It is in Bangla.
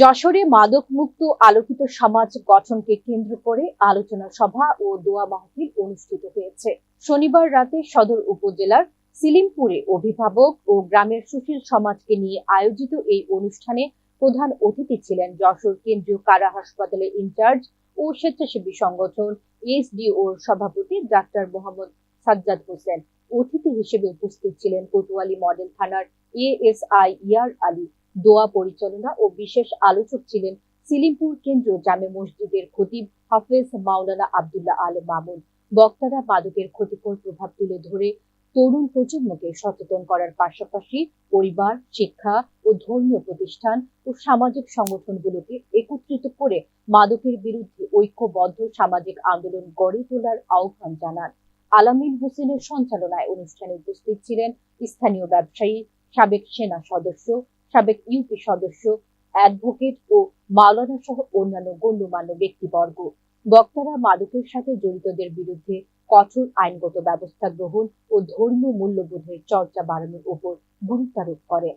যশোরে মাদক মুক্ত আলোকিত সমাজ গঠনকে কেন্দ্র করে আলোচনা সভা ও দোয়া মাহফিল অনুষ্ঠিত হয়েছে। শনিবার রাতে সদর উপজেলার সিলিমপুরে অভিভাবক ও গ্রামের সুশীল সমাজকে নিয়ে আয়োজিত এই অনুষ্ঠানে প্রধান অতিথি ছিলেন যশোর কেন্দ্রীয় কারা হাসপাতালের ইনচার্জ ও স্বেচ্ছাসেবী সংগঠন এসডিওর সভাপতি ডাক্তার মোহাম্মদ সাজ্জাদ হোসেন। অতিথি হিসেবে উপস্থিত ছিলেন কোতোয়ালি মডেল থানার এএসআই ইয়ার আলী দোয়া পরিচালনা ও বিশেষ আলোচক ছিলেন সিলিমপুর কেন্দ্রীয় জামে মসজিদের খতিব হাফেজ মাওলানা আব্দুল্লাহ আল মামুন। বক্তারা মাদকের ক্ষতিকর প্রভাব তুলে ধরে তরুণ প্রজন্মকে সচেতন করার পাশাপাশি পরিবার, শিক্ষা ও ধর্মীয় প্রতিষ্ঠান ও সামাজিক সংগঠনগুলোকে একত্রিত করে মাদকের বিরুদ্ধে ঐক্যবদ্ধ সামাজিক আন্দোলন গড়ে তোলার আহ্বান জানান। আলামিন হোসেনের সঞ্চালনায় অনুষ্ঠানে উপস্থিত ছিলেন স্থানীয় ব্যবসায়ী, সাবেক সেনা সদস্য সাবেক ইউপি সদস্য অ্যাডভোকেট ও মাওলানা সহ অন্যান্য গণ্যমান্য ব্যক্তিবর্গ। বক্তারা মাদকের সাথে জড়িতদের বিরুদ্ধে কঠোর আইনগত ব্যবস্থা গ্রহণ ও ধর্মীয় মূল্যবোধের চর্চা বাড়ানোর উপর গুরুত্বারোপ করেন